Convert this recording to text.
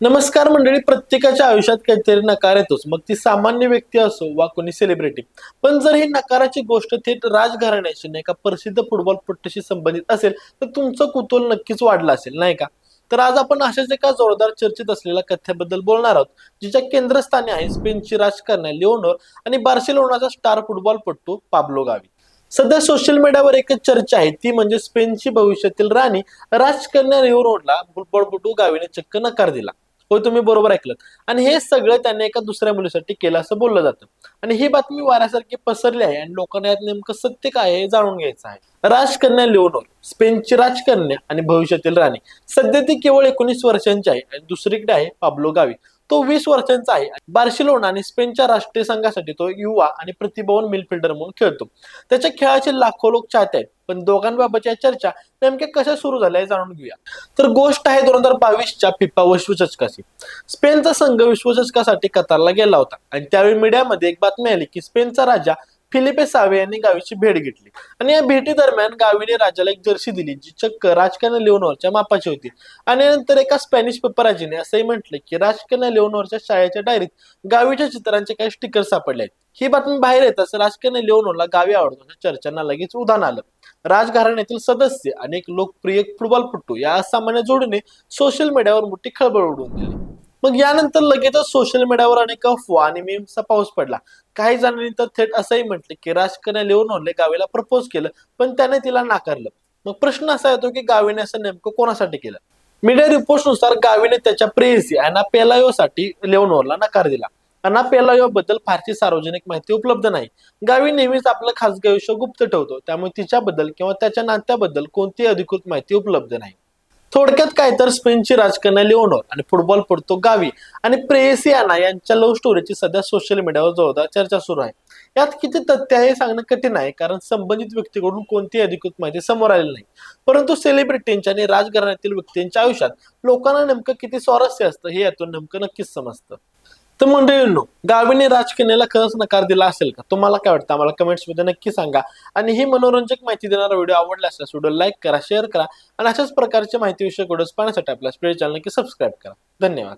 नमस्कार मंडळी प्रत्येकाच्या आयुष्यात काहीतरी नकार येतोच. मग ती सामान्य व्यक्ती असो वा कोणी सेलिब्रिटी पण जर ही नकाराची गोष्ट थेट राजघराण्याशी नाही का प्रसिद्ध फुटबॉलपट्टूशी संबंधित असेल तर तुमचं कुतूहल नक्कीच वाढलं असेल नाही का? तर आज आपण अशाच एका जोरदार चर्चेत असलेल्या कथ्याबद्दल बोलणार आहोत जिच्या केंद्रस्थानी आहे स्पेनची राजकारण्या लिओनोर आणि बार्सिलोनाचा स्टार फुटबॉलपट्टू पाब्लो गावी. सध्या सोशल मीडियावर एकच चर्चा आहे ती म्हणजे स्पेनची भविष्यातील राणी राजकन्या लिओनोरला फुटबॉलपटू गावीने चक्क नकार दिला. होय तुम्ही बरोबर ऐकलं आणि हे सगळं त्याने एका दुसऱ्या मुलीसाठी केलं असं बोललं जातं. आणि ही बातमी वाऱ्यासारखी पसरली आहे आणि लोकांना यात नेमकं सत्य काय आहे हे जाणून घ्यायचं आहे. राजकन्या लिओनोर स्पेनची राजकन्या आणि भविष्यातील राणी. सध्या ती केवळ एकोणीस वर्षांची आहे आणि दुसरीकडे आहे पाब्लो गावी. तो वीस वर्षांचा आहे. बार्सिलोना आणि स्पेनच्या राष्ट्रीय संघासाठी तो युवा आणि प्रतिभावान मिडफिल्डर म्हणून खेळतो. त्याच्या खेळाचे लाखो लोक चाहते आहेत पण दोघांबाबतच्या चर्चा नेमक्या कशा सुरू झाल्या हे जाणून घेऊया. तर गोष्ट आहे दोन हजार बावीसच्या फिफा विश्वचषकाची. स्पेनचा संघ विश्वचषकासाठी कतारला गेला होता आणि त्यावेळी मीडियामध्ये एक बातमी आली की स्पेनचा राजा फिलिपे सावे यांनी गावीची भेट घेतली. आणि या भेटी दरम्यान गावीने राजाला एक जर्सी दिली जी चक्क राजकन्या लिओनोरच्या मापाची होती. आणि नंतर एका स्पॅनिश पेपराजीने असंही म्हटलं की राजकन्या लिओनोरच्या शाळेच्या डायरीत गावीच्या चित्रांचे काही स्टिकर सापडले आहेत. ही बातमी बाहेर येताच राजकन्या लिओनोरला गावी आवडतो चर्चांना लगेच उदाहरण आलं. राजघराण्यातील सदस्य आणि एक लोकप्रिय फुटबॉलपटू या असामान्य जोडीने सोशल मीडियावर मोठी खळबळ उडवून दिली. मग यानंतर लगेचच सोशल मीडियावर अनेक अफवा आणि मीमचा पाऊस पडला. काही जणांनी तर थेट असंही म्हटले की राजकन्या लिओनोरने गावीला प्रपोज केलं पण त्याने तिला नाकारलं. मग प्रश्न असा येतो की गावीने असं नेमकं कोणासाठी केलं? मीडिया रिपोर्टनुसार गावीने त्याच्या प्रेयसी अना पेलायोसाठी लेओनोरला नकार दिला. अना पेलायो बद्दल फारशी सार्वजनिक माहिती उपलब्ध नाही. गावी नेहमीच आपलं खासगी आयुष्य गुप्त ठेवतो. त्यामुळे तिच्याबद्दल किंवा त्याच्या नात्याबद्दल कोणतीही अधिकृत माहिती उपलब्ध नाही. थोडक्यात काय तर स्पेनची राजकन्या लिओनोर आणि फुटबॉल पडतो गावी. आणि प्रेयसी यांच्या लव्ह स्टोरीची सध्या सोशल मीडियावर जोरदार चर्चा सुरू आहे. यात किती तथ्य आहे हे सांगणं कठीण आहे कारण संबंधित व्यक्तीकडून कोणतीही अधिकृत माहिती समोर आलेली नाही. परंतु सेलिब्रिटींच्या आणि राजघराण्यातील व्यक्तींच्या आयुष्यात लोकांना नेमकं किती स्वारस्य असतं हे यातून नेमकं नक्कीच समजतं. तर मंडळींनो गावीने राजकन्याला खरंच नकार दिला असेल का? तुम्हाला काय वाटतं? आम्हाला कमेंट्समध्ये नक्की सांगा. आणि ही मनोरंजक माहिती देणारा व्हिडिओ आवडला असल्यास व्हिडिओ लाईक करा शेअर करा. आणि अशाच प्रकारच्या माहितीविषयक व्हिडिओज पाहण्यासाठी आपल्या स्प्रे चॅनल नक्की सबस्क्राईब करा. धन्यवाद.